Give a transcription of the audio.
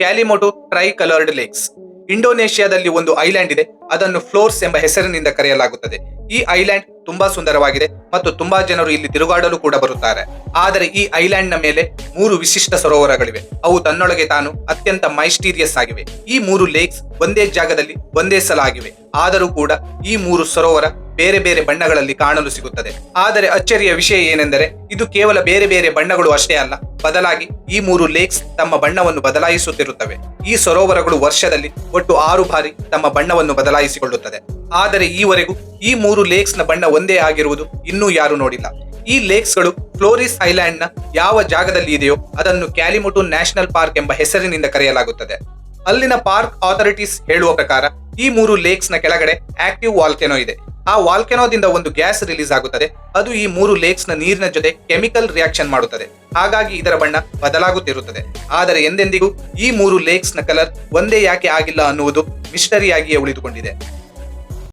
Kelimutu tri coloured lakes. ಇಂಡೋನೇಷ್ಯಾದಲ್ಲಿ ಒಂದು island ಇದೆ. ಅದನ್ನು ಫ್ಲೋರ್ಸ್ ಎಂಬ ಹೆಸರಿನಿಂದ ಕರೆಯಲಾಗುತ್ತದೆ. ಈ ಐಲ್ಯಾಂಡ್ ತುಂಬಾ ಸುಂದರವಾಗಿದೆ ಮತ್ತು ತುಂಬಾ ಜನರು ಇಲ್ಲಿ ತಿರುಗಾಡಲು ಕೂಡ ಬರುತ್ತಾರೆ. ಆದರೆ ಈ ಐಲ್ಯಾಂಡ್ನ ಮೇಲೆ ಮೂರು ವಿಶಿಷ್ಟ ಸರೋವರಗಳಿವೆ. ಅವು ತನ್ನೊಳಗೆ ತಾನು ಅತ್ಯಂತ ಮೈಸ್ಟೀರಿಯಸ್ ಆಗಿವೆ. ಈ ಮೂರು ಲೇಕ್ಸ್ ಒಂದೇ ಜಾಗದಲ್ಲಿ ಒಂದೇ ಸಲ ಆಗಿವೆ. ಆದರೂ ಕೂಡ ಈ ಮೂರು ಸರೋವರ ಬೇರೆ ಬೇರೆ ಬಣ್ಣಗಳಲ್ಲಿ ಕಾಣಲು ಸಿಗುತ್ತದೆ. ಆದರೆ ಅಚ್ಚರಿಯ ವಿಷಯ ಏನೆಂದರೆ, ಇದು ಕೇವಲ ಬೇರೆ ಬೇರೆ ಬಣ್ಣಗಳು ಅಷ್ಟೇ ಅಲ್ಲ. ಬದಲಾಗಿ ಈ ಮೂರು ಲೇಕ್ಸ್ ತಮ್ಮ ಬಣ್ಣವನ್ನು ಬದಲಾಯಿಸುತ್ತಿರುತ್ತವೆ. ಈ ಸರೋವರಗಳು ವರ್ಷದಲ್ಲಿ ಒಟ್ಟು ಆರು ಬಾರಿ ತಮ್ಮ ಬಣ್ಣವನ್ನು ಬದಲಾಯಿಸಿಕೊಳ್ಳುತ್ತದೆ. ಆದರೆ ಈವರೆಗೂ ಈ ಮೂರು ಲೇಕ್ಸ್ನ ಬಣ್ಣ ಒಂದೇ ಆಗಿರುವುದು ಇನ್ನೂ ಯಾರು ನೋಡಿಲ್ಲ. ಈ ಲೇಕ್ಸ್ಗಳು ಫ್ಲೋರಿಸ್ ಐಲ್ಯಾಂಡ್ನ ಯಾವ ಜಾಗದಲ್ಲಿ ಇದೆಯೋ ಅದನ್ನು ಕ್ಯಾಲಿಮುಟು ನ್ಯಾಷನಲ್ ಪಾರ್ಕ್ ಎಂಬ ಹೆಸರಿನಿಂದ ಕರೆಯಲಾಗುತ್ತದೆ. ಅಲ್ಲಿನ ಪಾರ್ಕ್ ಅಥಾರಿಟೀಸ್ ಹೇಳುವ ಪ್ರಕಾರ ಈ ಮೂರು ಲೇಕ್ಸ್ನ ಕೆಳಗಡೆ ಆಕ್ಟಿವ್ ವಾಲ್ಕೆನೋ ಇದೆ. ಆ ವಾಲ್ಕೆನೋದಿಂದ ಒಂದು ಗ್ಯಾಸ್ ರಿಲೀಸ್ ಆಗುತ್ತದೆ. ಅದು ಈ ಮೂರು ಲೇಕ್ಸ್ನ ನೀರಿನ ಜೊತೆ ಕೆಮಿಕಲ್ ರಿಯಾಕ್ಷನ್ ಮಾಡುತ್ತದೆ. ಹಾಗಾಗಿ ಇದರ ಬಣ್ಣ ಬದಲಾಗುತ್ತಿರುತ್ತದೆ. ಆದರೆ ಎಂದೆಂದಿಗೂ ಈ ಮೂರು ಲೇಕ್ಸ್ನ ಕಲರ್ ಒಂದೇ ಯಾಕೆ ಆಗಿಲ್ಲ ಅನ್ನುವುದು ಮಿಸ್ಟರಿಯಾಗಿಯೇ ಉಳಿದುಕೊಂಡಿದೆ.